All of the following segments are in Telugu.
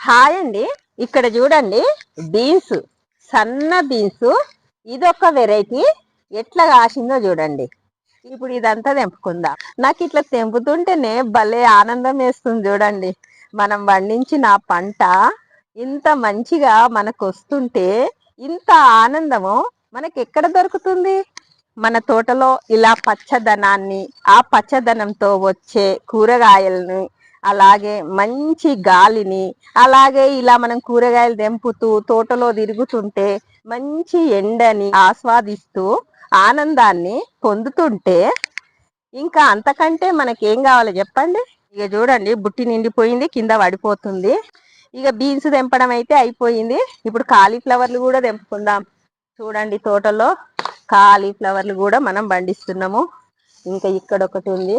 హాయ్ అండి. ఇక్కడ చూడండి బీన్స్ సన్న బీన్స్. ఇదొక వెరైటీ. ఎట్లా కాసిందో చూడండి. ఇప్పుడు ఇదంతా తెంపుకుందాం. నాకు ఇట్లా తెంపుతుంటేనే భలే ఆనందం వేస్తుంది చూడండి. మనం పండించిన పంట ఇంత మంచిగా మనకు వస్తుంటే ఇంత ఆనందము మనకి ఎక్కడ దొరుకుతుంది? మన తోటలో ఇలా పచ్చదనాన్ని ఆ పచ్చదనంతో వచ్చే కూరగాయలని అలాగే మంచి గాలిని అలాగే ఇలా మనం కూరగాయలు తెంపుతూ తోటలో తిరుగుతుంటే మంచి ఎండని ఆస్వాదిస్తూ ఆనందాన్ని పొందుతుంటే ఇంకా అంతకంటే మనకేం కావాలో చెప్పండి? ఇక చూడండి బుట్టి నిండిపోయింది కింద పడిపోతుంది. ఇక బీన్స్ తెంపడం అయితే అయిపోయింది. ఇప్పుడు కాలీఫ్లవర్లు కూడా తెంపుకుందాం. చూడండి తోటలో కాలీఫ్లవర్లు కూడా మనం పండిస్తున్నాము. ఇంకా ఇక్కడ ఒకటి ఉంది.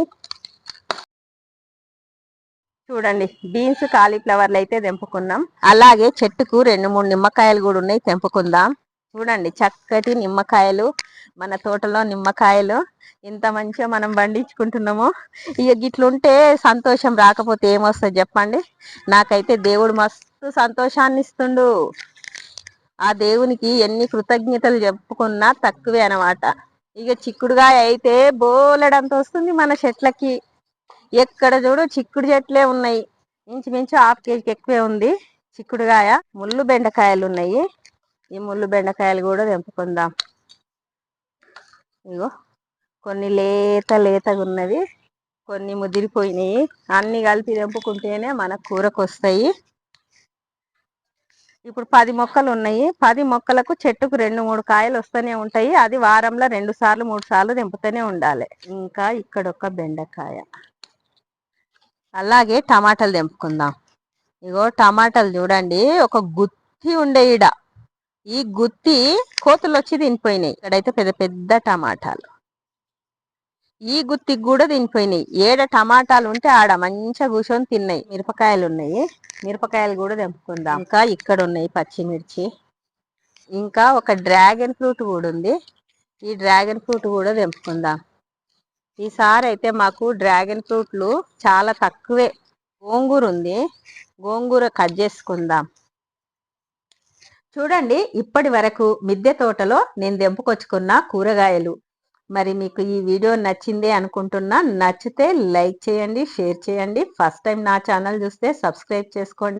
చూడండి బీన్స్ కాలీఫ్లవర్లు అయితే తెంపుకున్నాం. అలాగే చెట్టుకు రెండు మూడు నిమ్మకాయలు కూడా ఉన్నాయి తెంపుకుందాం. చూడండి చక్కటి నిమ్మకాయలు మన తోటలో నిమ్మకాయలు. ఇంత మంచిగా మనం పండించుకుంటున్నాము. ఇక గిట్లుంటే సంతోషం రాకపోతే ఏమొస్తుంది చెప్పండి? నాకైతే దేవుడు మస్తు సంతోషాన్ని ఇస్తుండు. ఆ దేవునికి ఎన్ని కృతజ్ఞతలు చెప్పుకున్నా తక్కువే అనమాట ఇక చిక్కుడుగా అయితే బోలెడంత వస్తుంది మన చెట్లకి. ఎక్కడ చూడు చిక్కుడు చెట్లే ఉన్నాయి. ఇంచుమించు హాఫ్ కేజీకి ఎక్కువే ఉంది. చిక్కుడుగాయ ముళ్ళు బెండకాయలు ఉన్నాయి. ఈ ముళ్ళు బెండకాయలు కూడా తెంపుకుందాం. ఇగో కొన్ని లేత లేతగా ఉన్నవి కొన్ని ముదిరిపోయినాయి. అన్ని కలిపి తెంపుకుంటేనే మన కూరకు వస్తాయి ఇప్పుడు పది మొక్కలు ఉన్నాయి. పది మొక్కలకు చెట్టుకు రెండు మూడు కాయలు వస్తూనే ఉంటాయి. అది వారంలో రెండు సార్లు మూడు సార్లు తెంపుతూనే ఉండాలి. ఇంకా ఇక్కడ ఒక బెండకాయ. అలాగే టమాటాలు తెంపుకుందాం. ఇగో టమాటాలు చూడండి ఒక గుత్తి ఉండే ఈడ. ఈ గుత్తి కోతులు వచ్చి తినిపోయినాయి. ఇక్కడైతే పెద్ద పెద్ద టమాటాలు. ఈ గుత్తికి కూడా తినిపోయినాయి. ఏడ టమాటాలు ఉంటే ఆడ మంచిగా కూర్చొని తిన్నాయి. మిరపకాయలు ఉన్నాయి. మిరపకాయలు కూడా తెంపుకుందాం. ఇంకా ఇక్కడ ఉన్నాయి పచ్చిమిర్చి. ఇంకా ఒక డ్రాగన్ ఫ్రూట్ కూడా ఉంది. ఈ డ్రాగన్ ఫ్రూట్ కూడా తెంపుకుందాం. ఈసారి అయితే మాకు డ్రాగన్ ఫ్రూట్లు చాలా తక్కువే. గోంగూర ఉంది గోంగూర కట్ చేసుకుందాం. చూడండి ఇప్పటి వరకు మిద్దె తోటలో నేను దెంపుకొచ్చుకున్న కూరగాయలు. మరి మీకు ఈ వీడియో నచ్చిందే అనుకుంటున్నా నచ్చితే లైక్ చేయండి షేర్ చేయండి. ఫస్ట్ టైం నా ఛానల్ చూస్తే సబ్స్క్రైబ్ చేసుకోండి.